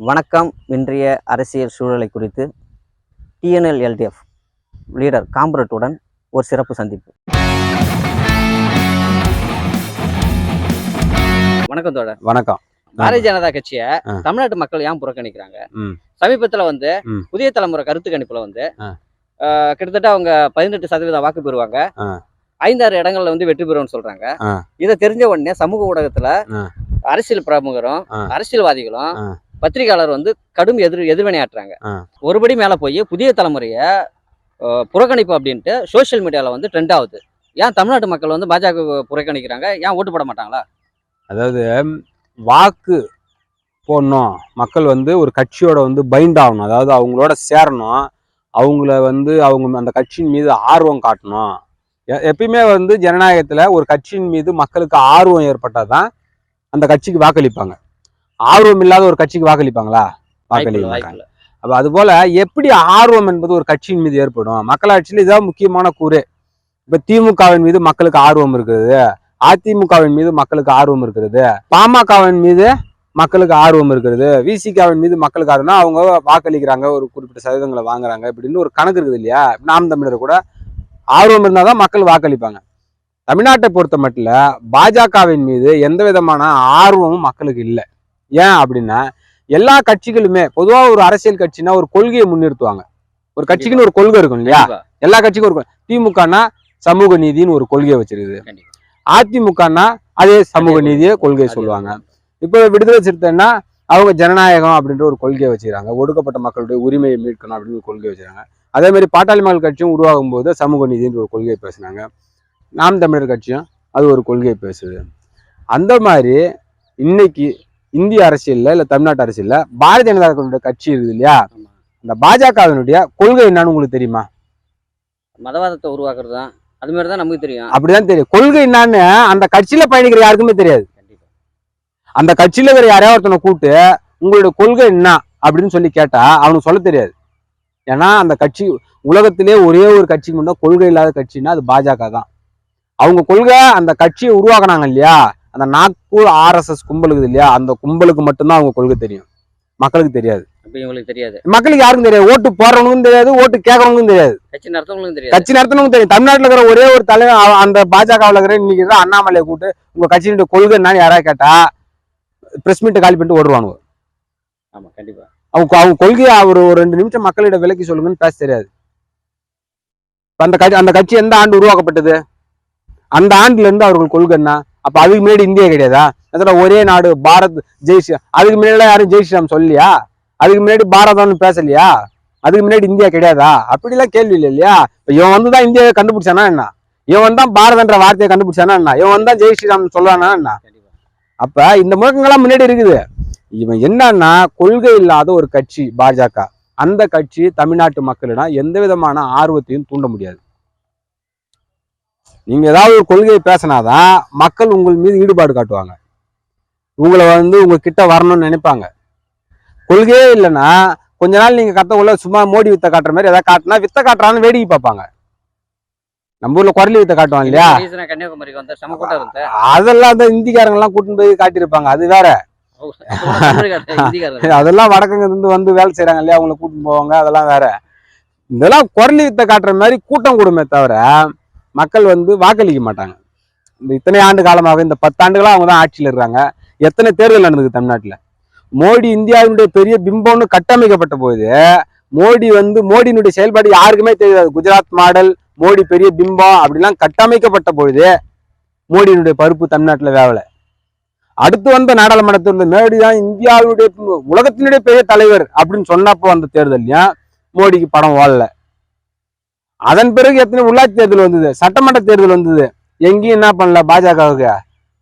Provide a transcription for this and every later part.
வணக்கம் இன்றைய அரசியல் சூழலை குறித்து டிஎன்எல் எல்டிஎஃப் லீடர் காம்ரட்டுடன் ஒரு சிறப்பு சந்திப்பு வணக்கம் தோழர் வணக்கம் பாரதிய ஜனதா கட்சியை. தமிழ்நாட்டு மக்கள் ஏன் புறக்கணிக்கிறாங்க. சமீபத்துல வந்து. புதிய தலைமுறை கருத்து கணிப்புல வந்து கிட்டத்தட்ட அவங்க பதினெட்டு சதவீதம் வாக்கு பெறுவாங்க. ஐந்தாறு இடங்கள்ல வந்து வெற்றி பெறுவோம்னு சொல்றாங்க. இதை தெரிஞ்ச உடனே சமூக ஊடகத்துல. அரசியல் பிரமுகரும். அரசியல்வாதிகளும். பத்திரிகையாளர் வந்து கடும் எதிர் எதிர்வினையாற்றுறாங்க. ஒருபடி மேல போய் புதிய தலைமுறைய புறக்கணிப்பு அப்படின்ட்டு சோஷியல் மீடியால வந்து ட்ரெண்ட் ஆகுது. ஏன் தமிழ்நாட்டு மக்கள் வந்து பாஜக புறக்கணிக்கிறாங்க? ஏன் ஓட்டு போட மாட்டாங்களா? அதாவது வாக்கு போடணும். மக்கள் வந்து ஒரு கட்சியோட வந்து பைண்ட் ஆகணும். அதாவது அவங்களோட சேரணும். அவங்கள வந்து அவங்க அந்த கட்சியின் மீது ஆர்வம் காட்டணும். எப்பயுமே வந்து ஜனநாயகத்துல ஒரு கட்சியின் மீது மக்களுக்கு ஆர்வம் ஏற்பட்டால் தான் அந்த கட்சிக்கு வாக்களிப்பாங்க. ஆர்வம் இல்லாத ஒரு கட்சிக்கு வாக்களிப்பாங்களா? வாக்களிக்க வாய்ப்பு மாட்டாங்க. அப்ப அது போல எப்படி ஆர்வம் என்பது ஒரு கட்சியின் மீது ஏற்படும்? மக்களாட்சியில் இதான் முக்கியமான கூறு. இப்ப திமுகவின் மீது மக்களுக்கு ஆர்வம் இருக்கிறது. அதிமுகவின் மீது மக்களுக்கு ஆர்வம் இருக்கிறது. பாமகவின் மீது மக்களுக்கு ஆர்வம் இருக்கிறது. விசிகாவின் மீது மக்களுக்கு ஆர்வம்னா அவங்க வாக்களிக்கிறாங்க ஒரு குறிப்பிட்ட சதவீதங்களை வாங்குறாங்க இப்படின்னு ஒரு கணக்கு இருக்குது இல்லையா? நாம் தமிழர் கூட ஆர்வம் இருந்தால் தான் மக்கள் வாக்களிப்பாங்க. தமிழ்நாட்டை பொறுத்த மட்டும் பாஜகவின் மீது எந்த விதமான ஆர்வமும் மக்களுக்கு இல்லை. ஏன் அப்படின்னா எல்லா கட்சிகளுமே பொதுவாக ஒரு அரசியல் கட்சினா ஒரு கொள்கையை முன்னிறுத்துவாங்க. ஒரு கட்சிக்குன்னு ஒரு கொள்கை இருக்கும் இல்லையா? எல்லா கட்சிக்கும் ஒரு திமுகனா சமூக நீதினு ஒரு கொள்கையை வச்சிருக்குது. அதிமுகனா அதே சமூக நீதியை கொள்கை. கொள்கையை சொல்லுவாங்க. இப்போ விடுதலை சிறுத்தைன்னா அவங்க ஜனநாயகம் அப்படின்ற ஒரு கொள்கையை வச்சுக்கிறாங்க. ஒடுக்கப்பட்ட மக்களுடைய உரிமையை மீட்கணும் அப்படின்னு ஒரு கொள்கையை வச்சுக்கிறாங்க. அதே மாதிரி பாட்டாளி மக்கள் கட்சியும் உருவாகும் போது சமூக நீதின்ற ஒரு கொள்கையை பேசுனாங்க. நாம் தமிழர் கட்சியும் அது ஒரு கொள்கையை பேசுது. அந்த மாதிரி இன்னைக்கு இந்திய அரசியல்ல இல்ல தமிழ்நாட்டு அரசியல்ல பாரதிய ஜனதா கட்சி இருக்குது இல்லையா. இந்த பாஜகவினுடைய கொள்கை என்னன்னு உங்களுக்கு தெரியுமா? மதவாதத்தை உருவாக்குறது தான் அது மாதிரி தான் நமக்கு தெரியும். அப்படிதான் தெரியும். கொள்கை என்னன்னு அந்த கட்சியில பயணிக்கிற யாருக்குமே தெரியாது. அந்த கட்சியில இருக்கிற யாரையாவது ஒருத்தனை கூப்பிட்டு உங்களுடைய கொள்கை என்ன அப்படின்னு சொல்லி கேட்டா அவனுக்கு சொல்ல தெரியாது. ஏன்னா அந்த கட்சி உலகத்திலே ஒரே ஒரு கட்சிக்கு மட்டும் கொள்கை இல்லாத கட்சின்னா அது பாஜக தான் அவங்க கொள்கை அந்த கட்சியை உருவாக்குனாங்க இல்லையா? அந்த நாக்பூர் ஆர்எஸ்எஸ் கும்பலுக்கு இல்லையா? அந்த கும்பலுக்கு மட்டும்தான் அவங்க கொள்கை தெரியும். மக்களுக்கு தெரியாது. இவங்களுக்கு தெரியாது. மக்களுக்கு யாருக்கும் தெரியாது. ஓட்டு போடுறவங்களுக்கும் தெரியாது ஓட்டு கேட்கறவங்களுக்கும் தெரியாது. கட்சி நடத்தவங்களுக்கும் தெரியாது. கட்சி நடத்தணும் தெரியும் தமிழ்நாட்டுல இருக்கிற ஒரே ஒரு தலைவர் அந்த பாஜகவில் இருக்கிற இன்னைக்கு அண்ணாமலையை கூப்பிட்டு உங்க கட்சியினுடைய கொள்கை என்னன்னு யாராவது கேட்டா பிரஸ் மீட்டை காலி பண்ணிட்டு ஓடுவானுங்க. ஆமா கண்டிப்பா. அவங்க அவங்க கொள்கையை அவர் ஒரு ரெண்டு நிமிஷம் மக்களிடம் விலக்கி சொல்லுங்கன்னு பேச தெரியாது. அந்த கட்சி அந்த கட்சி எந்த ஆண்டு உருவாக்கப்பட்டது? அந்த ஆண்டுல இருந்து அவர்கள் கொள்கை என்ன? அப்ப அதுக்கு முன்னாடி இந்தியா கிடையாதா? அதோட ஒரே நாடு பாரத் ஜெய் ஸ்ரீ அதுக்கு முன்னாடி யாரும் ஜெய் ஸ்ரீராம் சொல்லியா அதுக்கு முன்னாடி பாரதம்னு பேசலையா? அதுக்கு முன்னாடி இந்தியா கிடையாதா? அப்படிலாம் கேள்வி இல்லை இல்லையா? இவன் வந்து தான் இந்தியாவை கண்டுபிடிச்சானா என்ன? இவன் தான் பாரதன்ற வார்த்தையை கண்டுபிடிச்சானா என்ன? இவன் தான் ஜெய் ஸ்ரீராம் சொல்றானா என்ன? கண்டிப்பா அப்ப இந்த முழக்கங்கள்லாம் முன்னாடி இருக்குது. இவன் என்னன்னா கொள்கை இல்லாத ஒரு கட்சி பாஜக. அந்த கட்சி தமிழ்நாட்டு மக்களிடம் எந்த விதமான ஆர்வத்தையும் தூண்ட முடியாது. நீங்க ஏதாவது ஒரு கொள்கையை பேசினாதான் மக்கள் உங்கள் மீது ஈடுபாடு காட்டுவாங்க. உங்களை வந்து உங்க கிட்ட வரணும்னு நினைப்பாங்க. கொள்கையே இல்லைன்னா கொஞ்ச நாள் நீங்க கத்த உள்ள சும்மா மோடி வித்த காட்டுற மாதிரி ஏதாவது காட்டினா வித்த காட்டுறான்னு வேடிக்கை பார்ப்பாங்க. நம்ம ஊர்ல குரலி வித்த காட்டுவாங்க இல்லையா? கன்னியாகுமரிக்கு வந்த செம கூட்டம் இருந்த அதெல்லாம் அந்த இந்திக்காரங்க எல்லாம் கூட்டிட்டு போய் காட்டியிருப்பாங்க. அது வேற. அதெல்லாம் வடக்கங்க இருந்து வந்து வேலை செய்றாங்க இல்லையா? அவங்கள கூட்டிட்டு போவாங்க. அதெல்லாம் வேற. இதெல்லாம் குரலி வித்த காட்டுற மாதிரி கூட்டம் கொடுமே தவிர மக்கள் வந்து வாக்களிக்க மாட்டாங்க. இந்த இத்தனை ஆண்டு காலமாக இந்த பத்தாண்டுகளாக அவங்க தான் ஆட்சியில் இருக்காங்க. எத்தனை தேர்தல் நடந்தது தமிழ்நாட்டில்? மோடி இந்தியாவினுடைய பெரிய பிம்பம்னு கட்டமைக்கப்பட்ட போது மோடி வந்து மோடியினுடைய செயல்பாடு யாருக்குமே தெரியாது. குஜராத் மாடல் மோடி பெரிய பிம்பம் அப்படிலாம் கட்டமைக்கப்பட்ட பொழுது மோடியினுடைய பருப்பு தமிழ்நாட்டில் வேவலை. அடுத்து வந்த நாடாளுமன்றத்தில் மோடி தான் இந்தியாவுடைய உலகத்தினுடைய பெரிய தலைவர் அப்படின்னு சொன்னப்போ அந்த தேர்தல்லையும் மோடிக்கு படம் ஓடல. அதன் பிறகு எத்தனை உள்ளாட்சி தேர்தல் வந்தது? சட்டமன்ற தேர்தல் வந்தது. எங்கேயும் என்ன பண்ணல? பாஜகவுக்கு.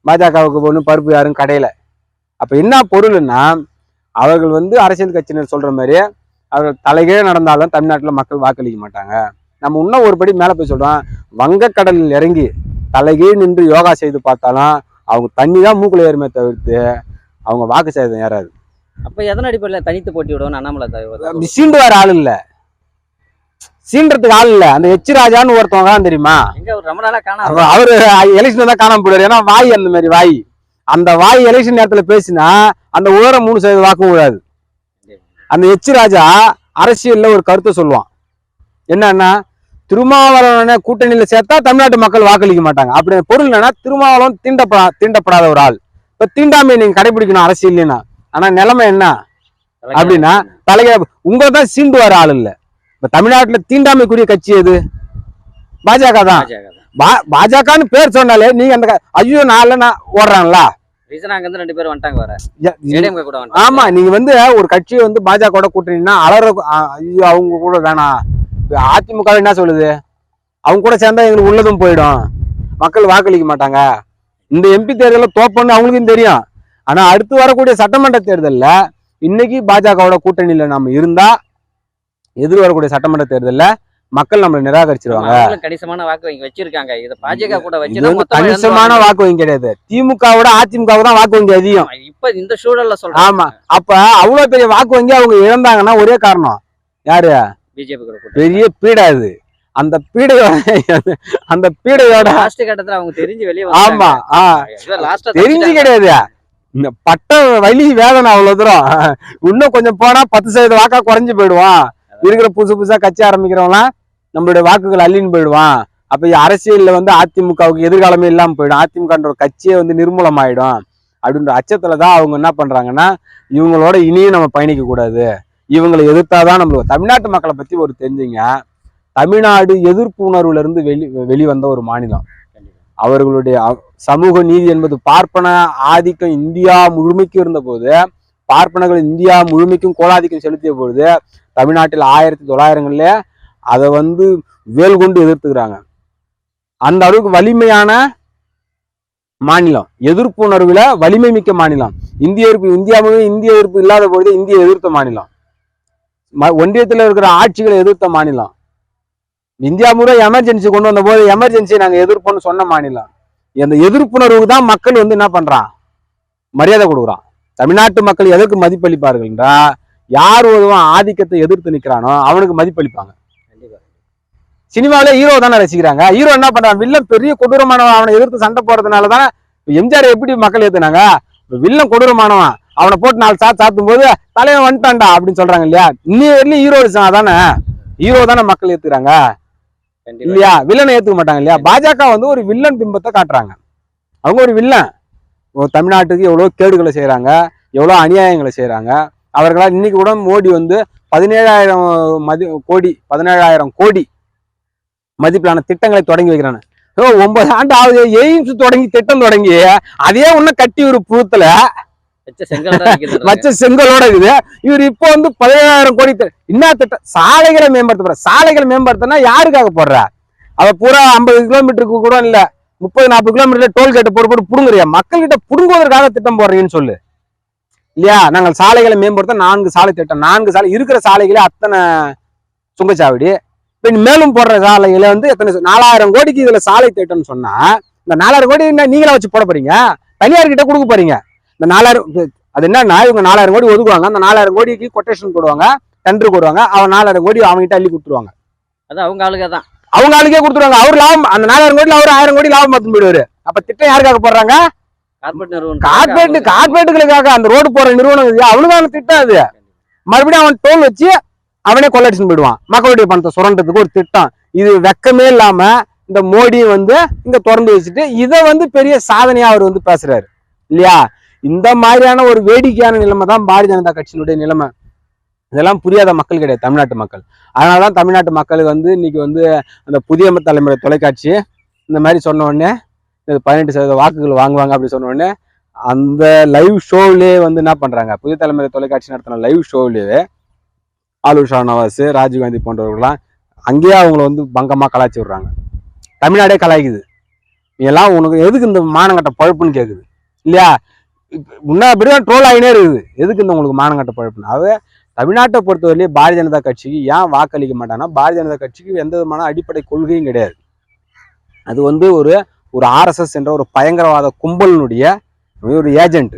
பாஜகவுக்கு ஒன்றும் பருப்பு யாரும் கடையில. அப்ப என்ன பொருள்னா அவர்கள் வந்து அரசியல் கட்சியினர் சொல்ற மாதிரி அவர்கள் தலைகீழ நடந்தாலும் தமிழ்நாட்டுல மக்கள் வாக்களிக்க மாட்டாங்க. நம்ம இன்னும் ஒரு படி மேல போய் சொல்றோம். வங்கக்கடலில் இறங்கி தலைகீழ் நின்று யோகா செய்து பார்த்தாலும் அவங்க தண்ணி தான் மூக்குல ஏறுமே தவிர்த்து அவங்க வாக்கு சேதம் ஏறாது. அப்ப எதன் அடிப்படையில தனித்து போட்டி விடுவோம் அண்ணாமலை தலைவர் சீண்டு வர ஆள் இல்ல. சீன்றதுக்கு ஆள் இல்ல. அந்த எச் ராஜான்னு ஒருத்தவங்க தான் தெரியுமா? அவர் எலெக்ஷன் தான் காணாம போயிடுவாரு. ஏன்னா வாய் அந்த மாதிரி வாய். அந்த வாய் எலெக்ஷன் நேரத்துல பேசினா அந்த உயரம் மூணு சதவீத வாக்கும் விழாது அந்த எச் ராஜா அரசியல்ல ஒரு கருத்தை சொல்லுவான். என்னன்னா திருமாவளவனை கூட்டணியில சேர்த்தா தமிழ்நாட்டு மக்கள் வாக்களிக்க மாட்டாங்க. அப்படி பொருள் என்னன்னா திருமாவளவன் தீண்டப்படா தீண்டப்படாத ஒரு ஆள். இப்ப தீண்டாமை நீங்க கடைபிடிக்கணும் அரசியல்னா ஆனா நிலைமை என்ன? அப்படின்னா தலைய உங்களை தான் சீண்டு வர ஆள் இல்ல. இப்ப தமிழ்நாட்டுல தீண்டாமைக்குரிய கட்சி எது? பாஜக தான். பாஜகன்னு பேர் சொன்னாலே நீங்க அந்த ஐயோ நான் நான் ஓடுறாங்களா? ரெண்டு பேரும் வந்துட்டாங்க வர ஆமா நீங்க வந்து ஒரு கட்சியை வந்து பாஜக கூட்டணின்னா அலற ஐயோ அவங்க கூட வேணாம். அதிமுக என்ன சொல்லுது? அவங்க கூட சேர்ந்தா எங்களுக்கு உள்ளதும் போயிடும். மக்கள் வாக்களிக்க மாட்டாங்க. இந்த எம்பி தேர்தலில் தோப்பன்னு அவங்களுக்கும் தெரியும். ஆனா அடுத்து வரக்கூடிய சட்டமன்ற தேர்தல்ல இன்னைக்கு பாஜகவோட கூட்டணியில நம்ம இருந்தா எதிர் வரக்கூடிய சட்டமன்ற தேர்தல்ல மக்கள் நம்மளை நிராகரிச்சிருவாங்க. கணிசமான வாக்கு வங்கி வச்சிருக்காங்க. இத பாஜக கூட இது வச்சு கணிசமான வாக்கு வங்கி கிடையாது. திமுகவோட அதிமுக தான் வாக்கு வங்கி அதிகம். இப்ப இந்த சூழல்ல சொல்றேன் ஆமா. அப்ப அவ்வளவு பெரிய வாக்கு வங்கி அவங்க இழந்தாங்கன்னா ஒரே காரணம். யாரு? பிஜேபி பெரிய பீடை அது அந்த பீடையோட அந்த பீடையோட லாஸ்ட் கட்டத்துல அவங்க தெரிஞ்சு வெளியே ஆமா தெரிஞ்சு கிடையாது. இந்த பட்ட வலி வேதனை அவ்வளவு தூரம். இன்னும் கொஞ்சம் போனா பத்து சதவீத வாக்கா குறைஞ்சு போயிடுவான். இருக்கிற புதுசு புதுசா கட்சி ஆரம்பிக்கிறவங்களாம் நம்மளுடைய வாக்குகள் அள்ளின்னு போயிடுவான். அப்ப அரசியல்ல வந்து அதிமுகவுக்கு எதிர்காலமே இல்லாம போயிடும். அதிமுகன்ற ஒரு கட்சியே வந்து நிர்மூலம் ஆயிடும் அப்படின்ற அச்சத்துல தான் அவங்க என்ன பண்றாங்கன்னா இவங்களோட இனியும் நம்ம பயணிக்க கூடாது. இவங்களை எதிர்த்தாதான் நம்மளுக்கு தமிழ்நாட்டு மக்களை பத்தி ஒரு தெரிஞ்சுங்க. தமிழ்நாடு எதிர்ப்பு உணர்வுல இருந்து வெளி வெளிவந்த ஒரு மாநிலம். அவர்களுடைய சமூக நீதி என்பது பார்ப்பன ஆதிக்கம் இந்தியா முழுமைக்கு இருந்தபோது பார்ப்பனர்கள் இந்தியா முழுமைக்கும் கோலாதிக்கம் செலுத்திய பொழுது தமிழ்நாட்டில் ஆயிரத்தி தொள்ளாயிரங்கள்ல அதை வந்து வேல் கொண்டு எதிர்த்துக்கிறாங்க. அந்த அளவுக்கு வலிமையான மாநிலம் எதிர்ப்பு உணர்வுல வலிமை மிக்க மாநிலம். இந்திய எதிர்ப்பு இந்தியா இந்திய எதிர்ப்பு இல்லாத பொழுது இந்திய எதிர்த்த மாநிலம். ம- ஒன்றியத்துல இருக்கிற ஆட்சிகளை எதிர்த்த மாநிலம். இந்தியா முறை எமர்ஜென்சி கொண்டு வந்த போது எமர்ஜென்சியை நாங்க எதிர்ப்போம்னு சொன்ன மாநிலம். அந்த எதிர்ப்புணர்வுக்கு தான் மக்கள் வந்து என்ன பண்றான்? மரியாதை கொடுக்குறான். தமிழ்நாட்டு மக்கள் எதற்கு மதிப்பளிப்பார்கள் என்றா யார் ஒருவன் ஆதிக்கத்தை எதிர்த்து நிக்கிறானோ அவனுக்கு மதிப்பளிப்பாங்க. சினிமாவில ஹீரோ தானே ரசிக்கிறாங்க. ஹீரோ என்ன பண்றான்? வில்லன் பெரிய கொடூரமானவன் அவனை எதிர்த்து சண்டை போறதுனால தானே எம்ஜிஆர் எப்படி மக்கள் ஏத்துனாங்க? வில்லன் கொடூரமானவன் அவனை போட்டு நாலு சாத்து சாத்தும் போது தலைவன் வந்துட்டான்டா அப்படின்னு சொல்றாங்க இல்லையா? இன்னி வரையிலும் ஹீரோ தானே? ஹீரோ தானே மக்கள் ஏத்துக்கிறாங்க இல்லையா? வில்லனை ஏத்துக்க மாட்டாங்க இல்லையா? பாஜக வந்து ஒரு வில்லன் பிம்பத்தை காட்டுறாங்க. அவங்க ஒரு வில்லன் தமிழ்நாட்டுக்கு எவ்வளோ கேடுகளை செய்றாங்க எவ்வளோ அநியாயங்களை செய்றாங்க. அவர்களால் இன்னைக்கு கூட மோடி வந்து பதினேழாயிரம் மதி கோடி பதினேழாயிரம் கோடி மதிப்பிலான திட்டங்களை தொடங்கி வைக்கிறாங்க ஓ ஒன்பது ஆண்டு ஆகுது எய்ம்ஸ் தொடங்கி திட்டம் தொடங்கி அதே ஒன்னும் கட்டி ஒரு புழுத்துல வச்ச செங்கலோட இருக்குது. இவர் இப்போ வந்து பதினேழாயிரம் கோடி என்ன திட்டம்? சாலைகளை மேம்படுத்த போற சாலைகளை மேம்படுத்தினா யாருக்காக போடுற அவ பூரா ஐம்பது கிலோமீட்டருக்கு கூட இல்ல. முப்பது நாற்பது கிலோமீட்டர்ல டோல்கேட்டை போட்டு போட்டு புடுங்குறியா? மக்கள்கிட்ட புடுங்குவதற்காக திட்டம் போடுறீங்கன்னு சொல்லு. இல்லையா? நாங்கள் சாலைகளை மேம்படுத்த நான்கு சாலை திட்டம். நான்கு சாலை இருக்கிற சாலைகளே அத்தனை சுங்கச்சாவடி. பின் மேலும் போடுற சாலைகளை வந்து எத்தனை நாலாயிரம் கோடிக்கு இதுல சாலை திட்டம்னு சொன்னா இந்த நாலாயிரம் கோடி என்ன நீங்களா வச்சு போட போறீங்க? தனியார் கிட்ட கொடுக்க போறீங்க. இந்த நாலாயிரம் அது என்னன்னா இவங்க நாலாயிரம் கோடி ஒதுக்குவாங்க. அந்த நாலாயிரம் கோடிக்கு கொட்டேஷன் போடுவாங்க டெண்டர் போடுவாங்க. அவன் நாலாயிரம் கோடி அவங்ககிட்ட அள்ளி கொடுத்துருவாங்க. அது அவங்க ஆளுங்க தான். அவங்க ஆளுக்கே கொடுத்துருவாங்க. அவர் லாபம் அந்த நாலாயிரம் கோடியில அவர் ஆயிரம் கோடி லாபம் பார்த்து போயிடுவாரு. அப்ப திட்டம் யாருக்காக போடுறாங்க? கார்பரேட் கார்பரேட்டுகளுக்காக அந்த ரோடு போற நிறுவனம் அவனுக்கான திட்டம் அது. மறுபடியும் அவன் டோல் வச்சு அவனே கொள்ளடிச்சுன்னு போயிடுவான். மக்களுடைய பணத்தை சுரண்டதுக்கு ஒரு திட்டம். இது வெக்கமே இல்லாம இந்த மோடி வந்து இங்க திறந்து வச்சுட்டு இதை வந்து பெரிய சாதனையா அவர் வந்து பேசுறாரு. இல்லையா? இந்த மாதிரியான ஒரு வேடிக்கையான நிலைமை தான் பாரதிய ஜனதா கட்சியினுடைய நிலைமை. இதெல்லாம் புரியாத மக்கள் கிடையாது தமிழ்நாட்டு மக்கள். அதனாலதான் தமிழ்நாட்டு மக்களுக்கு வந்து இன்னைக்கு வந்து அந்த புதிய தலைமுறை தொலைக்காட்சி இந்த மாதிரி சொன்ன உடனே இது பதினெட்டு சதவீத வாக்குகள் வாங்குவாங்க அப்படி சொன்ன உடனே அந்த லைவ் ஷோவிலே வந்து என்ன பண்ணுறாங்க புதிய தலைமுறை தொலைக்காட்சி நடத்தின லைவ் ஷோவிலேயே ஆலூர் ஷானவாஸ் ராஜீவ்காந்தி போன்றவர்கள்லாம் அங்கேயே அவங்கள வந்து பங்கமாக கலாய்ச்சி விடுறாங்க. தமிழ்நாடே கலாய்க்குது. இதெல்லாம் எல்லாம் உனக்கு எதுக்கு இந்த மானங்கட்ட பழப்புன்னு கேட்குது இல்லையா? முன்னா அப்படிதான் ட்ரோல் ஆகினே இருக்குது. எதுக்கு இந்த உங்களுக்கு மானங்கட்ட பழப்புன்னு? அதை தமிழ்நாட்டை பொறுத்தவரையிலே பாரதிய ஜனதா கட்சிக்கு ஏன் வாக்களிக்க மாட்டாங்கன்னா பாரதிய ஜனதா கட்சிக்கு எந்த விதமான அடிப்படை கொள்கையும் கிடையாது. அது வந்து ஒரு ஒரு ஆர்எஸ்எஸ் என்ற ஒரு பயங்கரவாத கும்பலினுடைய ஒரு ஏஜென்ட்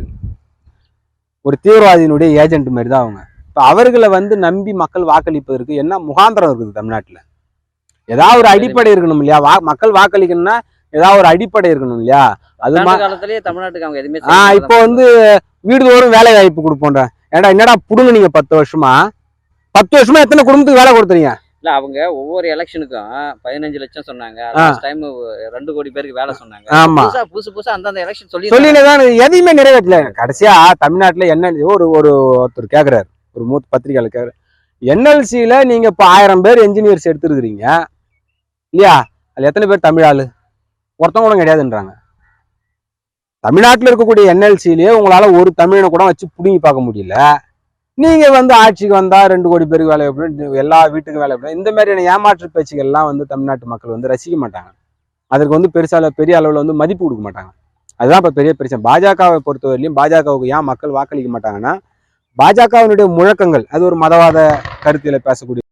ஒரு தீவிரவாதியினுடைய ஏஜென்ட் மாதிரி தான் அவங்க. இப்போ அவர்களை வந்து நம்பி மக்கள் வாக்களிப்பதற்கு என்ன முகாந்திரம் இருக்குது தமிழ்நாட்டில்? ஏதாவது ஒரு அடிப்படை இருக்கணும் இல்லையா? வா மக்கள் வாக்களிக்கணும்னா ஏதாவது ஒரு அடிப்படை இருக்கணும் இல்லையா? அது காலத்திலேயே தமிழ்நாட்டுக்கு அவங்க எதுவுமே இப்போ வந்து வீடுதோறும் வேலை வாய்ப்பு கொடுப்போன்ற ஏன்டா என்னடா புடுங்க நீங்க பத்து வருஷமா? பத்து வருஷமா எத்தனை குடும்பத்துக்கு வேலை கொடுத்துறீங்க இல்ல அவங்க ஒவ்வொரு எலெக்ஷனுக்கும் பதினஞ்சு லட்சம் சொன்னாங்க. டைம் ரெண்டு கோடி பேருக்கு வேலை சொன்னாங்க. ஆமா. புதுசா புதுசு அந்தந்த எலெக்ஷன் சொல்லி சொல்லினே தான் எதையுமே நிறைவேற்றல. கடைசியா தமிழ்நாட்டுல என்ன ஒரு ஒரு ஒருத்தர் கேக்குறாரு. ஒரு மூத்த பத்திரிகையாளர் கேக்குறாரு. என்எல்சியில நீங்க இப்ப ஆயிரம் பேர் என்ஜினியர்ஸ் எடுத்துருக்கிறீங்க. இல்லையா? அதுல எத்தனை பேர் தமிழ் ஆளு? ஒருத்தவங்க கூட கிடையாதுன்றாங்க. தமிழ்நாட்டில் இருக்கக்கூடிய என்எல்சிலேயே உங்களால ஒரு தமிழனை கூட வச்சு புடுங்கி பார்க்க முடியல. நீங்க வந்து ஆட்சிக்கு வந்தா ரெண்டு கோடி பேருக்கு வேலை எப்படி எல்லா வீட்டுக்கும் வேலை எப்படி இந்த மாதிரியான ஏமாற்று பேச்சுகள்லாம் வந்து தமிழ்நாட்டு மக்கள் வந்து ரசிக்க மாட்டாங்க. அதற்கு வந்து பெருசால பெரிய அளவுல வந்து மதிப்பு கொடுக்க மாட்டாங்க. அதுதான் இப்போ பெரிய பிரச்சனை. பாஜகவை பொறுத்தவரையிலையும் பாஜகவுக்கு ஏன் மக்கள் வாக்களிக்க மாட்டாங்கன்னா பாஜகவினுடைய முழக்கங்கள் அது ஒரு மதவாத கருத்தில் பேசக்கூடிய